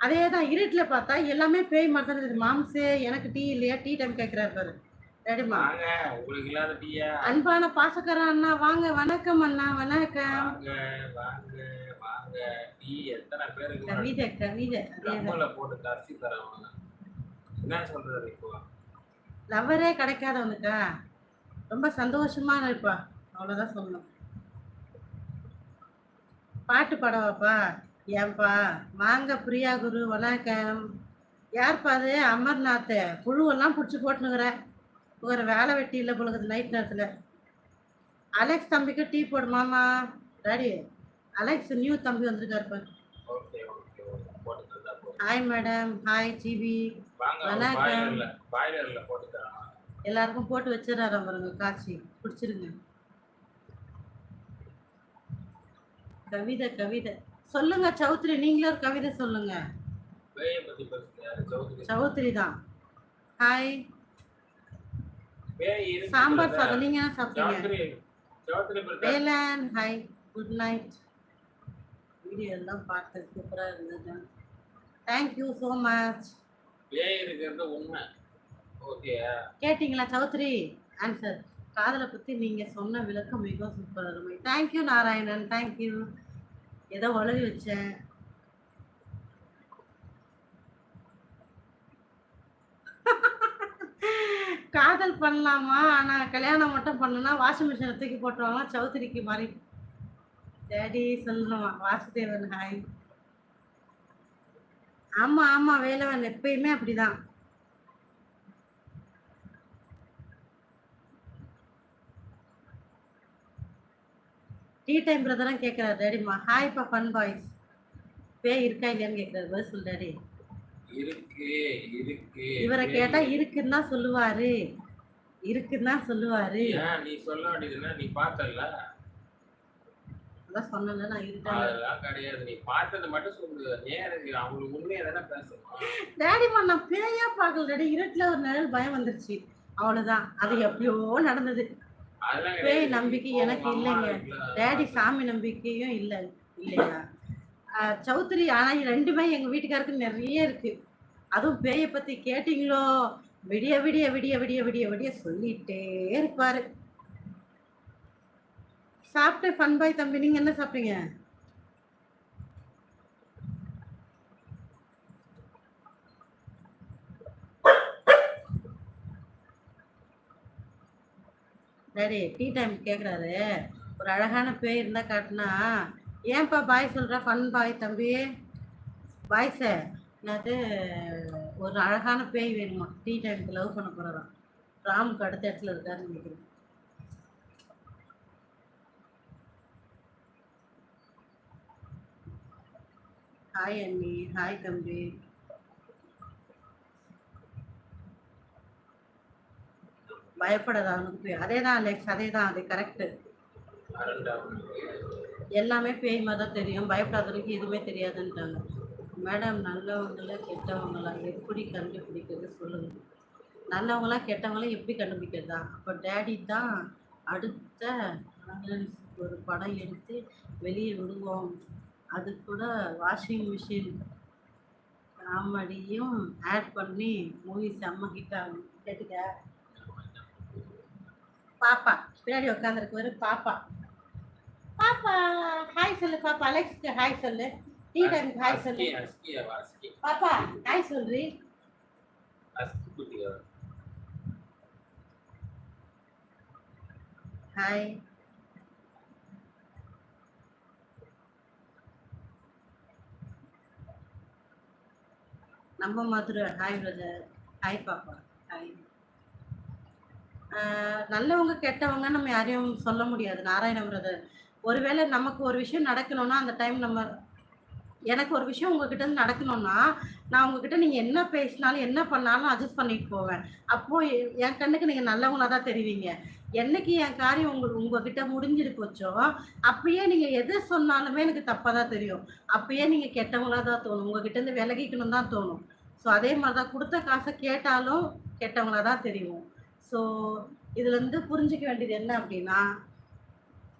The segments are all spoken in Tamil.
அதே தான் இருட்டில் பார்த்தா எல்லாமே பேய் மாதிரி தான் இருக்குது. மாம்சு எனக்கு டீ இல்லையா? டீ டைம் கேட்குறாரு பாரு. ரெடிமா அன்பான பாசக்கார அண்ணா வாங்க வணக்கம் அண்ணா வணக்கம். கவிதை கவிதை லவ்வரே கிடைக்காதவனுக்கா? ரொம்ப சந்தோஷமா இருப்பா. அவ்வளோதான் சொல்லணும். பாட்டு பாடவாப்பா ஏன்பா? வாங்க பிரியா குரு வணக்கம். யார்ப்பா அது? அமர்நாத் புழுவெல்லாம் பிடிச்சி போட்டுனுக்குற. ஒரு வேலை வெட்டி இல்லை பொழுது நைட் நேரத்தில். அலெக்ஸ் தம்பிக்கு டீ போடு மாமா. டாடி அலெக்ஸ் நியூ தம்பி வந்திருக்காரு பாரு. ஓகே ஓகே ஓகே போட்டு தந்தா போதும் ஹாய் மேடம் ஹாய் ஜிபி வணக்கம். எல்லாருக்கும் போட்டு வச்சிடறாரு பாருங்க காய்ச்சி பிடிச்சிருங்க. கவிதை கவிதை. சொல்லுங்க சௌத்ரி. நீங்களே ஒரு கவிதை சொல்லுங்க. சௌத்ரி தான். ஹாய் சாம்பார் சாதம். நீங்க என்ன சாப்பிட்டீங்க? Velan hi good night video எல்லாம் பார்த்து சூப்பராக இருந்தது. தேங்க்யூ ஸோ மச் கேட்டிங்களா சௌத்ரி? ஆன்சர் காதலை பற்றி நீங்கள் சொன்ன விளக்கம் மிகவும் சூப்பர் அருமை தேங்க்யூ நாராயணன். தேங்க்யூ ஏதோ உலகி வச்சேன். காதல் பண்ணலாமா? ஆனால் கல்யாணம் மட்டும் பண்ணனா வாஷிங் மிஷினை தூக்கி போட்டுருவாங்க சௌத்ரிக்கு மாதிரி. டேடி சொல்லணுமா? வாசுதேவன் ஹாய் ஆமாம் ஆமாம் வேலவன் எப்பயுமே அப்படிதான். டீ டைம் பிரதரும் கேட்குறாரு டேடிமா ஹாய்ப்பா ஃபன் பாய்ஸ் பேய் இருக்கா இல்லையான்னு கேட்குறாரு பதில் சொல் டேடி இருக்கு இருக்கு இவரை கேட்டா இருக்குன்னு தான் சொல்லுவாரு. இருக்குன்னு தான் சொல்லுவாரு நீ சொல்ல வேண்டியதுன்னா நீ பார்த்தல அதான் சொன்னல நான் இருக்கேன் அதெல்லாம் கிடையாது. நீ பார்த்தது மட்டும் சொல்லு அவங்களுக்கு உண்மையை தானே பேசணும்? டேடிமா நான் பேயா பார்க்கல டேடி இருட்டில் ஒரு நிழல் பயம் வந்துருச்சு. அவ்வளோதான் அது எப்பயோ நடந்தது. பேய். நம்பிக்கை எனக்கு இல்லைங்க. டேடி சாமி நம்பிக்கையும் இல்லை இல்லையா? சௌத்ரி ஆனால் ரெண்டுமே எங்கள் வீட்டுக்காருக்கு நிறைய இருக்கு. அதுவும் பேயை பற்றி கேட்டிங்களோ? விடிய விடிய விடிய விடிய விடிய விடிய சொல்லிட்டே இருப்பாரு. சாப்பிட்டு ஃபன் பாய் தம்பி நீங்கள் என்ன சாப்பிட்டீங்க? டேடி டீ டைம் கேட்குறாரு ஒரு அழகான பேய் இருந்தால் காட்டினா ஏன்பா பாய் சொல்கிற ஃபன் பாய் தம்பி. பாய் சார் என்னது ஒரு அழகான பேய் வேணுமா? டீ டைமுக்கு லவ் பண்ண போகிறோம் ராமுக்கு அடுத்த இடத்துல இருக்காருன்னு நினைக்கிறேன். ஹாய் அண்ணி ஹாய் தம்பி. பயப்படாத அவனுக்கு அதே தான் அலெக்ஸ் அதே தான் அது கரெக்டு எல்லாமே பேய் மாதிரி தான் தெரியும். பயப்படாதவனுக்கு எதுவுமே தெரியாதுன்ட்டாங்க மேடம் நல்லவங்கள கெட்டவங்களா? எப்படி கண்டுபிடிக்கிறது சொல்லுங்க. நல்லவங்களா கெட்டவங்களா எப்படி கண்டுபிடிக்கிறதா? அப்போ டேடி தான் அடுத்த ஒரு படம் எடுத்து வெளியே விடுவோம். அது கூட வாஷிங் மிஷின் காமெடியும் ஆட் பண்ணி மூவி செம்ம ஹிட் ஆகும் கேட்டுக்க. பாப்பா. பின்னாடி உட்காந்துருக்கு பாப்பா. பாப்பா ஹாய் சொல்லு பாப்பா. அலெக்ஸ்க்கு ஹாய் சொல்லு. டீ டைம்க்கு ஹாய் சொல்லு. பாப்பா ஹாய் சொல்றி. ஹாய் நம்ம மதுரை. ஹாய் பிரதர் ஹாய் பாப்பா. நல்லவங்க கெட்டவங்க நம்ம யாரையும் சொல்ல முடியாது. நாராயண பிரதர் ஒருவேளை நமக்கு ஒரு விஷயம் நடக்கணும்னா அந்த டைம் நம்ம எனக்கு ஒரு விஷயம் உங்ககிட்ட இருந்து நடக்கணும்னா நான் உங்ககிட்ட நீங்கள் என்ன பேசினாலும் என்ன பண்ணாலும் அட்ஜஸ்ட் பண்ணிட்டு போவேன். அப்போது என் கண்ணுக்கு நீங்கள் நல்லவங்களா தான் தெரிவிங்க. என்னைக்கு என் காரியம் உங்க உங்ககிட்ட முடிஞ்சிட்டு போச்சோ அப்பயே நீங்கள் எது சொன்னாலுமே எனக்கு தப்பாக தான் தெரியும். அப்பயே நீங்கள் கெட்டவங்களா தான் தோணும். உங்ககிட்ட இருந்து விலகிக்கணும் தான் தோணும். ஸோ அதே மாதிரி தான் கொடுத்த காசை கேட்டாலும் கெட்டவங்களா தான் தெரியும். ஸோ இதுலேருந்து புரிஞ்சிக்க வேண்டியது என்ன அப்படின்னா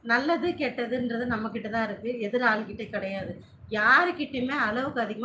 நல்லது கெட்டதுன்றது நம்மக்கிட்ட தான் இருக்குது எதிர் ஆள்கிட்ட கிடையாது. யாருக்கிட்டையுமே அளவுக்கு அதிகமாக